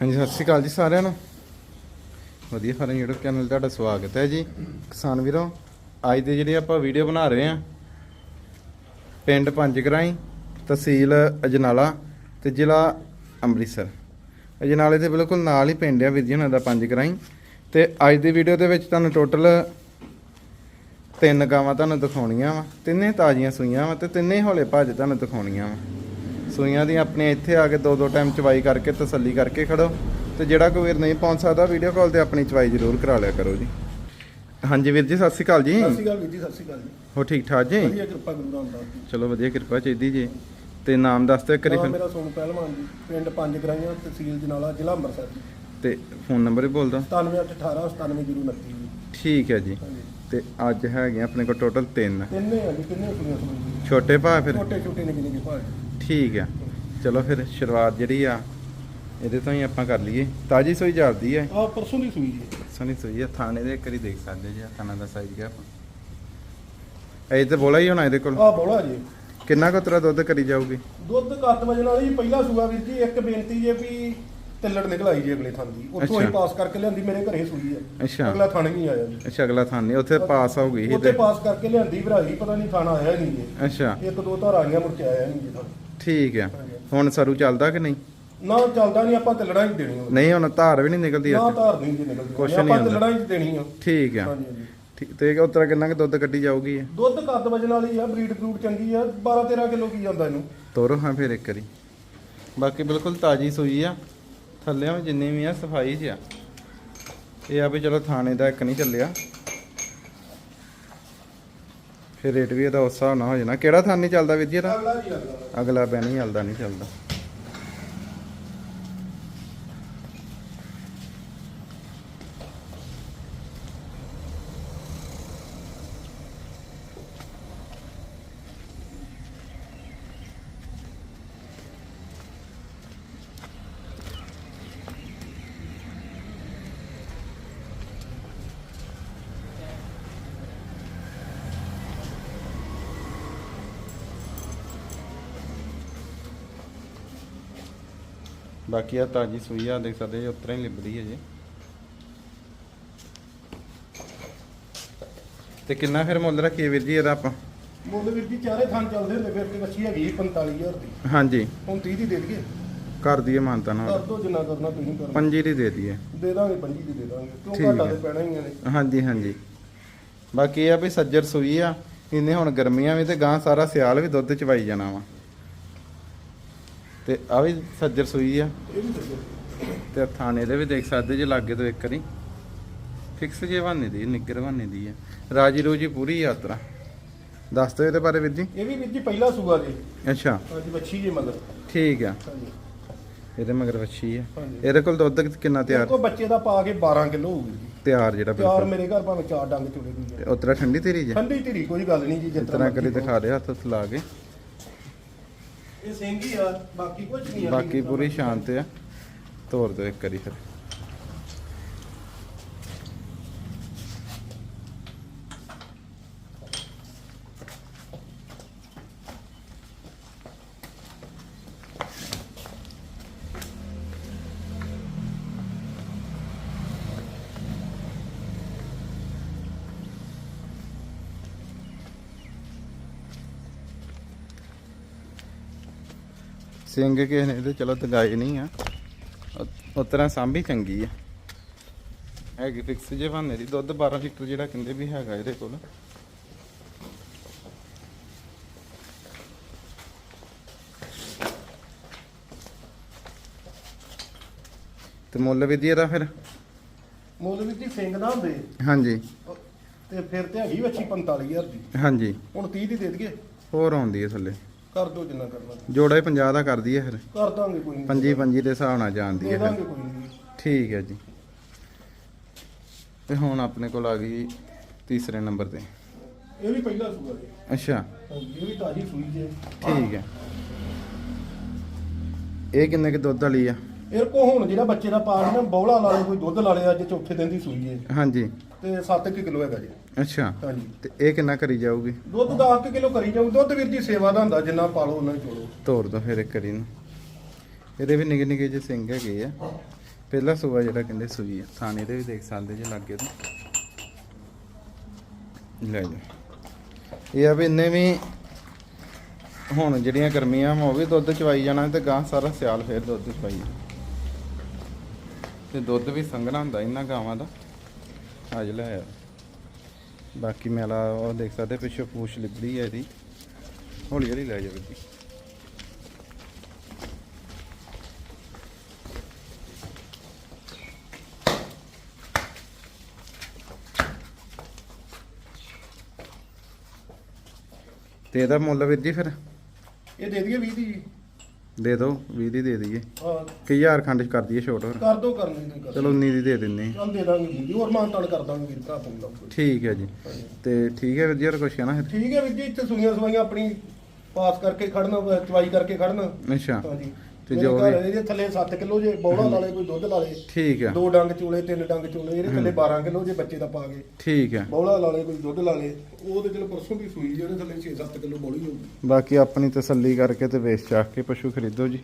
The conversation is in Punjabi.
ਹਾਂਜੀ, ਸਤਿ ਸ਼੍ਰੀ ਅਕਾਲ ਜੀ ਸਾਰਿਆਂ ਨੂੰ। ਵਧੀਆ ਫਾਰਮ YouTube ਚੈਨਲ ਤੁਹਾਡਾ ਸਵਾਗਤ ਹੈ ਜੀ। ਕਿਸਾਨ ਵੀਰੋ, ਅੱਜ ਦੀ ਜਿਹੜੀ ਆਪਾਂ ਵੀਡੀਓ ਬਣਾ ਰਹੇ ਹਾਂ, ਪਿੰਡ ਪੰਜਗਰਾਈ, ਤਹਿਸੀਲ ਅਜਨਾਲਾ ਤੇ ਜ਼ਿਲ੍ਹਾ ਅੰਮ੍ਰਿਤਸਰ। ਅਜਨਾਲੇ ਦੇ ਬਿਲਕੁਲ ਨਾਲ ਹੀ ਪਿੰਡ ਆ ਵੀਰ ਜੀ ਉਹਨਾਂ ਦਾ ਪੰਜਗਰਾਈ। ਤੇ ਅੱਜ ਦੀ ਵੀਡੀਓ ਦੇ ਵਿੱਚ ਤੁਹਾਨੂੰ ਟੋਟਲ ਤਿੰਨ ਗਾਵਾਂ ਤੁਹਾਨੂੰ ਦਿਖਾਉਣੀਆਂ ਵਾ, ਤਿੰਨੇ ਤਾਜ਼ੀਆਂ ਸੂਈਆਂ ਵਾ ਤੇ ਤਿੰਨੇ ਹੌਲੇ ਭਾਜ ਤੁਹਾਨੂੰ ਦਿਖਾਉਣੀਆਂ ਵਾ। ਸੂਈਆਂ ਦੀਆਂ ਆਪਣੇ ਇੱਥੇ ਆ ਕੇ ਦੋ ਦੋ ਟਾਈਮ ਚਵਾਈ ਕਰਕੇ ਤਸੱਲੀ ਕਰਕੇ ਖੜੋ ਤੇ ਜਿਹੜਾ ਕੋਈ ਵੀਰ ਨਹੀਂ ਪਹੁੰਚ ਸਕਦਾ ਵੀਡੀਓ ਕਾਲ ਤੇ ਆਪਣੀ ਚਵਾਈ ਜ਼ਰੂਰ ਕਰਾ ਲਿਆ ਕਰੋ ਜੀ। ਹਾਂਜੀ ਵੀਰ ਜੀ ਸਤਿ ਸ਼੍ਰੀ ਅਕਾਲ ਜੀ। ਸਤਿ ਸ਼੍ਰੀ ਅਕਾਲ ਵੀਰ ਜੀ ਸਤਿ ਸ਼੍ਰੀ ਅਕਾਲ ਜੀ। ਹੋ ਠੀਕ ਠਾਕ ਜੀ? ਵਧੀਆ ਕਿਰਪਾ ਗੁਰੂ ਰਾਮਦਾਸ ਜੀ ਚਲੋ ਵਧੀਆ ਕਿਰਪਾ ਚਾਹੀਦੀ ਜੀ। ਤੇ ਨਾਮ ਦੱਸ ਦਿਓ ਕਰੀ ਮੇਰਾ ਸੋਨੂ ਪਹਿਲਵਾਨ ਜੀ ਪਿੰਡ ਪੰਜ ਗਰਾਈਆਂ ਤਹਿਸੀਲ ਜਨਾਲਾ ਜ਼ਿਲ੍ਹਾ ਅੰਮ੍ਰਿਤਸਰ ਜੀ। ਤੇ ਫੋਨ ਨੰਬਰ ਵੀ ਬੋਲ ਦਿਓ 9818 97029 ਜੀ। ਠੀਕ ਹੈ ਜੀ। ਤੇ ਅੱਜ ਹੈਗੇ ਆਪਣੇ ਕੋਲ ਟੋਟਲ ਤਿੰਨ। ਤਿੰਨੇ ਆ ਜੀ ਕਿੰਨੇ ਕੁੜੀਆਂ ਛੋਟੇ ਭਾ ਫਿਰ? ਛੋਟੇ ਛੋਟੇ ਨਿੱਕੇ ਨਿੱਕੇ ਭਾਈ ਠੀਕ ਆ। ਚਲੋ ਫਿਰ ਸ਼ੁਰੂਆਤ ਜਿਹੜੀ ਆ ਇਹਦੇ ਤੋਂ ਹੀ ਆਪਾਂ ਕਰ ਲਈਏ। ਤਾਜੀ ਸੋਈ ਜਾਂਦੀ ਹੈ ਆ ਪਰਸੋਂ ਦੀ ਸੂਈ ਜੀ। ਸੋਨੀ ਸੋਈ ਆ ਥਾਣੇ ਦੇ ਕਰੀ ਦੇਖ ਸਕਦੇ ਜੀ ਥਾਣਾ ਦਾ ਸਾਈਜ਼ ਗਿਆ ਇਹ ਤੇ ਬੋਲਾ ਹੀ ਹੋਣਾ ਇਹਦੇ ਕੋਲ? ਆ ਬੋਲਾ ਜੀ। ਕਿੰਨਾ ਕੁ ਤਰਾ ਦੁੱਧ ਕਰੀ ਜਾਊਗੀ? ਦੁੱਧ ਕੱਤ ਵਜਣ ਵਾਲੀ ਪਹਿਲਾ ਸੂਆ ਵੀਰ ਜੀ ਇੱਕ ਬੇਨਤੀ ਜੇ ਵੀ ਤਿੱਲੜ ਨਿਕਲ ਆਈ ਜੀ ਅਗਲੇ ਥਾਂ ਦੀ। ਉੱਥੋਂ ਅੱਛਾ। ਹੀ ਪਾਸ ਕਰਕੇ ਲਿਆਂਦੀ ਮੇਰੇ ਘਰੇ ਸੂਈ ਹੈ ਅੱਛਾ। ਅਗਲਾ ਥਾਣੇ ਨਹੀਂ ਆਇਆ ਜੀ। ਅੱਛਾ ਅਗਲਾ ਥਾਂ ਨਹੀਂ ਉੱਥੇ ਪਾਸ ਹੋ ਗਈ ਸੀ ਉੱਥੇ ਤੇ ਪਾਸ ਕਰਕੇ ਲਿਆਂਦੀ ਭਰਾਈ ਪਤਾ ਨਹੀਂ ਥਾਣਾ ਆਇਆ ਹੀ ਨਹੀਂ ਜੀ। ਅੱਛਾ। ਇੱਕ ਦੋ ਧਾਰ ਆਈਆਂ ਮੁੜ ਕੇ ਆਇਆ ਨਹੀਂ ਜੀ ਥਾਣਾ। ਠੀਕ ਆ। ਹੁਣ ਸਰੂ ਚੱਲਦਾ ਕਿ ਨਹੀਂ? ਨਾ ਚੱਲਦਾ ਨਹੀਂ ਆਪਾਂ ਤਿੱਲੜਾਂ ਹੀ ਦੇਣੀ ਉਹ ਨਹੀਂ ਹੁਣ ਧਾਰ ਵੀ ਨਹੀਂ ਨਿਕਲਦੀ ਨਾ ਇੱਥੇ। ਧਾਰ ਨਹੀਂ ਜੀ ਨਿਕਲਦੀ। ਕੁਛ ਆਪਾਂ ਨਹੀਂ ਹੁੰਦਾ। ਤਿੱਲੜਾਂ ਹੀ ਦੇਣੀ ਆ। ਠੀਕ ਆ। ਹਾਂਜੀ ਹਾਂਜੀ। ਠੀਕ ਤੇ ਉਤਰਾ ਕਿੰਨਾ ਕੁ ਦੁੱਧ ਕੱਢੀ ਜਾਊਗੀ ਇਹ? ਦੁੱਧ ਕੱਦ ਵਜਣ ਵਾਲੀ ਆ ਬਰੀਡ ਫਰੂਟ ਚੰਗੀ ਆ 12 13 ਕਿਲੋ ਕੀ ਜਾਂਦਾ ਇਹਨੂੰ। ਤੋਰੋ ਹਾਂ ਫਿਰ ਇੱਕ ਵਾਰੀ। ਬਾਕੀ ਬਿਲਕੁਲ ਤਾਜੀ ਸੂਈ ਆ। ਥੱਲੇ ਵੀ ਜਿੰਨੀ ਵੀ ਆ ਸਫ਼ਾਈ 'ਚ ਆ। ਇਹ ਆ ਵੀ ਚਲੋ ਥਾਣੇ ਦਾ ਇੱਕ ਨਹੀਂ ਚੱਲਿਆ। ਫਿਰ ਰੇਟ ਵੀ ਇਹਦਾ ਉਸ ਹਿਸਾਬ ਨਾਲ ਹੋ ਜਾਣਾ। ਕਿਹੜਾ ਥਾਂ ਨਹੀਂ ਚੱਲਦਾ ਵੀਰ ਜੀ ਇਹਦਾ? ਅਗਲਾ ਬੈਣੀ ਚੱਲਦਾ ਨਹੀਂ ਚੱਲਦਾ। ਬਾਕੀ ਆ ਤਾਜੀ ਸੂਈ ਆ ਦੇਖ ਸਕਦੇ ਜੀ ਉਤਰਾ ਹੀ ਲਿਬੜੀ ਹੈ ਜੀ। ਤੇ ਕਿੰਨਾ ਫਿਰ ਮੁੱਲ ਰੱਖੀਏ ਵੀਰ ਜੀ ਇਹਦਾ ਆਪਾਂ? ਮੁੱਲ ਵੀਰ ਜੀ ਚਾਰੇ ਥਾਂ ਚੱਲਦੇ ਹੁੰਦੇ ਫਿਰ ਤੇ ਮੱਛੀ ਹੈਗੀ ਸੀ 45000 ਦੀ। ਹਾਂਜੀ। ਹੁਣ 30 ਦੀ ਦੇ ਦਈਏ। ਕਰ ਦਈਏ ਮਾਨਤਾ ਕਰ ਨਾਲ ਦੋ ਜਿੰਨਾ ਕਰਨਾ ਤੁਸੀਂ ਕਰੋ ਪੰਜੀ ਦੀ ਦੇ ਦਈਏ। ਦੇ ਦਾਂਗੇ 25 ਦੀ ਦੇ ਦਾਂਗੇ। ਕਿਉਂ ਘਾਟਾ ਹੈ। ਤੇ ਪੈਣਾ ਹੀ ਆ ਨੇ ਹਾਂਜੀ ਹਾਂਜੀ। ਬਾਕੀ ਇਹ ਆ ਵੀ ਸੱਜਰ ਸੂਈ ਆ ਇਹਨੇ ਹੁਣ ਗਰਮੀਆਂ ਵੀ ਤੇ ਗਾਂ ਸਾਰਾ ਸਿਆਲ ਵੀ ਦੁੱਧ ਚਵਾਈ ਜਾਣਾ ਵਾ। ਤੇ ਆ ਵੀ ਸੱਜਰ ਸੂਈ ਆ। ਤੇ ਥਾਣੇ ਦੇ ਵੀ ਦੇਖ ਸਕਦੇ ਜੇ ਲਾਗੇ ਤੋਂ ਇੱਕ ਵਾਰੀ। ਫਿਕਸ ਜੇ ਬਹਾਨੇ ਦੀ ਨਿੱਗਰ ਬਹਾਨੇ ਦੀ ਆ। ਰਾਜੀ ਰੋਜੀ ਪੂਰੀ ਯਾਤਰਾ। ਦੱਸ ਦਿਓ ਇਹਦੇ ਬਾਰੇ ਵੀਰ ਜੀ। ਇਹ ਵੀ ਵੀਰ ਜੀ ਪਹਿਲਾ ਸੂਆ ਜੀ। ਅੱਛਾ। ਅੱਜ ਮੱਛੀ ਜੇ ਮਗਰ। ਠੀਕ ਆ। ਹਾਂਜੀ। ਇਹਦੇ ਮਗਰ ਵੱਛੀ ਆ। ਹਾਂਜੀ। ਇਹਦੇ ਕੋਲ ਦੁੱਧ ਕਿੰਨਾ ਤਿਆਰ? ਕੋ ਬੱਚੇ ਦਾ ਪਾ ਕੇ 12 ਕਿਲੋ ਹੋਊਗੀ ਜੀ। ਤਿਆਰ ਜਿਹੜਾ ਤਿਆਰ ਬਿਲਕੁਲ ਮੇਰੇ ਘਰ ਭਾਵੇਂ ਚਾਰ ਡੰਗ ਚੁੜੇ ਦੀ ਤੇ ਉਤਰਾ ਠੰਡੀ ਤੇਰੀ ਜੇ? ਠੰਡੀ ਧੀਰੀ ਕੋਈ ਗੱਲ ਨਹੀਂ ਜੀ ਜਿਸ ਤਰ੍ਹਾਂ ਕਰੀ ਦਿਖਾ ਦੇ ਹੱਥ ਲਾ ਕੇ। ਇਹ ਸਿੰਘ ਹੀ ਆ, ਬਾਕੀ ਕੁਝ ਨਹੀਂ ਆ। ਬਾਕੀ ਪੂਰੀ ਸ਼ਾਂਤ ਆ। ਤੋਰ ਦਿਓ ਇੱਕ ਵਾਰੀ ਫਿਰ। ਸਿੰਘ ਕਿਸੇ ਨੇ ਇਹਦੇ ਚਲੋ ਦਗਾਏ ਨਹੀਂ ਆ। ਉਹ ਤਰ੍ਹਾਂ ਸਾਂਭੀ ਚੰਗੀ ਆ। ਹੈਗੀ ਫਿਕਸ ਜੇ ਬਹਾਨੇ ਦੀ। ਦੁੱਧ 12 ਲੀਟਰ ਜਿਹੜਾ ਕਹਿੰਦੇ ਵੀ ਹੈਗਾ ਇਹਦੇ ਕੋਲ। ਤੇ ਮੁੱਲ ਵੀ ਦੀ ਇਹਦਾ ਫਿਰ? ਮੁੱਲ ਵੀ ਜੀ ਸਿੰਘ ਨਾ ਹੁੰਦੇ। ਹਾਂਜੀ। ਤੇ ਫਿਰ ਤੇ ਹੈਗੀ ਵੱਛੀ 45000 ਦੀ। ਹਾਂਜੀ। ਹੁਣ 30 ਦੀ ਦੇ ਦਈਏ। ਹੋਰ ਆਉਂਦੀ ਹੈ ਥੱਲੇ। ਕਰ ਦੋ ਜਿੰਨਾ ਕਰਨਾ। ਜੋੜਾ ਹੀ 50 ਦਾ ਕਰਦੀ ਹੈ ਫਿਰ। ਕਰ ਦਾਂਗੇ ਕੋਈ ਨਹੀਂ ਪੰਜੀ ਪੰਜੀ ਦੇ ਹਿਸਾਬ ਨਾਲ ਜਾਂਦੀ ਦੇ ਹੈ ਦਾਂਗੇ ਫਿਰ। ਕੋਈ ਨਹੀਂ ਠੀਕ ਹੈ ਜੀ। ਤੇ ਹੁਣ ਆਪਣੇ ਕੋਲ ਆ ਗਈ ਤੀਸਰੇ ਨੰਬਰ ਤੇ। ਇਹ ਵੀ ਪਹਿਲਾ ਸੂਆ ਜੀ। ਅੱਛਾ। ਹਾਂਜੀ, ਇਹ ਵੀ ਤਾਜੀ ਸੂਈ ਜੇ। ਠੀਕ ਹੈ। ਇਹ ਕਿੰਨੇ ਕੁ ਦੁੱਧ ਵਾਲੀ ਆ? ਇਹ ਕੋ ਹੁਣ ਜਿਹੜਾ ਬੱਚੇ ਦਾ ਪਾਲ ਨਾ ਬੌਲਾ ਲਾ ਲੇ ਕੋਈ ਦੁੱਧ ਲਾ ਲੇ ਅੱਜ ਚੌਥੇ ਦਿਨ ਦੀ ਸੂਈ ਜੇ ਹਾਂਜੀ। ਤੇ 7 ਕਿਲੋ ਹੈਗਾ ਜੀ। ਅੱਛਾ। ਹਾਂਜੀ। ਤੇ ਇਹ ਕਿੰਨਾ ਕਰੀ ਜਾਊਗੀ? ਦੁੱਧ 10 ਕਿਲੋ ਕਰੀ ਜਾਊ। ਦੁੱਧ ਵੀਰ ਦੀ ਸੇਵਾ ਦਾ ਹੁੰਦਾ ਜਿੰਨਾ ਪਾਲੋ ਉਹਨਾਂ ਹੀ ਚੋਲੋ ਤੋੜ ਦੋ ਫਿਰ ਇੱਕ ਕਰੀ ਨੂੰ। ਇਹਦੇ ਵੀ ਨਿੱਕੇ ਨਿੱਕੇ ਜਿਹੇ ਸਿੰਘ ਹੈਗੇ ਆ। ਪਹਿਲਾ ਸੂਆ ਜਿਹੜਾ ਕਹਿੰਦੇ ਸੂਈ ਆ। ਥਾਣੇ ਦੇ ਵੀ ਦੇਖ ਸਕਦੇ ਜੇ ਲੱਗੇ ਤੋਂ। ਲੈ ਜਾ ਇਹ ਆ ਵੀ ਇੰਨੇ ਵੀ ਹੁਣ ਜਿਹੜੀਆਂ ਗਰਮੀਆਂ ਉਹ ਵੀ ਦੁੱਧ ਚਵਾਈ ਜਾਣਾ ਤੇ ਗਾਂ ਸਾਰਾ ਸਿਆਲ ਫੇਰ ਦੁੱਧ ਚਵਾਈ। ਤੇ ਦੁੱਧ ਵੀ ਸੰਘਣਾ ਹੁੰਦਾ ਇਹਨਾਂ ਗਾਵਾਂ ਦਾ। ਅੱਜ ਲੈ ਆ ਬਾਕੀ ਮੇਲਾ ਉਹ ਦੇਖ ਸਕਦੇ, ਪਿੱਛੇ ਪੂਛ ਲਿਬੜੀ ਹੈ ਇਹਦੀ। ਹੌਲੀ ਹੌਲੀ ਲੈ ਜਾਵੇ ਤੇ ਇਹਦਾ ਮੁੱਲ ਵੀਰ ਜੀ ਫਿਰ? ਇਹ ਦੇ ਦਈਏ 20 ਦੀ ਜੀ ਦੇ ਦਿਓ 20 ਦੀ ਦੇ ਦਈਏ। ਹਾਂ। ਕਿ ਹਜ਼ਾਰ ਖੰਡ ਕਰ ਦਈਏ ਛੋਟ ਹੋਰ। ਕਰ ਦੋ ਕਰ ਚਲੋ 19 ਦੀ ਦੇ ਦਿੰਨੇ। ਚੱਲ ਦੇ ਦਾਂਗੇ ਜੀ ਹੋਰ ਮਾਨ ਤਾਨ ਕਰ ਦਾਂਗੇ ਵੀਰ ਭਰਾ ਪੁੰਨ ਲਓ ਠੀਕ ਹੈ ਜੀ। ਤੇ ਠੀਕ ਹੈ ਵੀਰ ਜੀ ਹੋਰ ਕੁਛ ਹੈ ਨਾ ਫਿਰ? ਠੀਕ ਹੈ ਵੀਰ ਜੀ ਇੱਥੇ ਸੁਈਆਂ ਸਵਾਈਆਂ ਆਪਣੀ ਪਾਸ ਕਰਕੇ ਖੜਨਾ ਚਵਾਈ ਕਰਕੇ ਖੜਨਾ। ਅੱਛਾ। ਹਾਂਜੀ। ਤੇ ਜੋ ਜੋ ਵੀ- ਇਹਦੇ ਥੱਲੇ 7 ਕਿਲੋ ਜੇ ਬੌਲਾ ਲਾ ਲੇ ਕੋਈ ਦੁੱਧ ਲਾ ਲੇ ਠੀਕ ਹੈ ਦੋ ਡੰਗ ਚੂਲੇ ਤਿੰਨ ਡੰਗ ਚੂਲੇ ਇਹਦੇ ਥੱਲੇ 12 ਕਿਲੋ ਜੇ ਬੱਚੇ ਦਾ ਪਾ ਗਏ ਠੀਕ ਹੈ ਬੌਲਾ ਲਾ ਲੇ ਕੋਈ ਦੁੱਧ ਲਾ ਲੇ ਉਹ ਤੇ ਚਲੋ ਪਰਸੋਂ ਵੀ ਸੂਈ ਜਿਹਦੇ ਥੱਲੇ 6-7 ਕਿਲੋ ਬੌਲੀ ਹੋਊਗੀ। ਬਾਕੀ ਆਪਣੀ ਤਸੱਲੀ ਕਰਕੇ ਤੇ ਵੇਚ ਚਾਖ ਕੇ ਪਸ਼ੂ ਖਰੀਦੋ ਜੀ।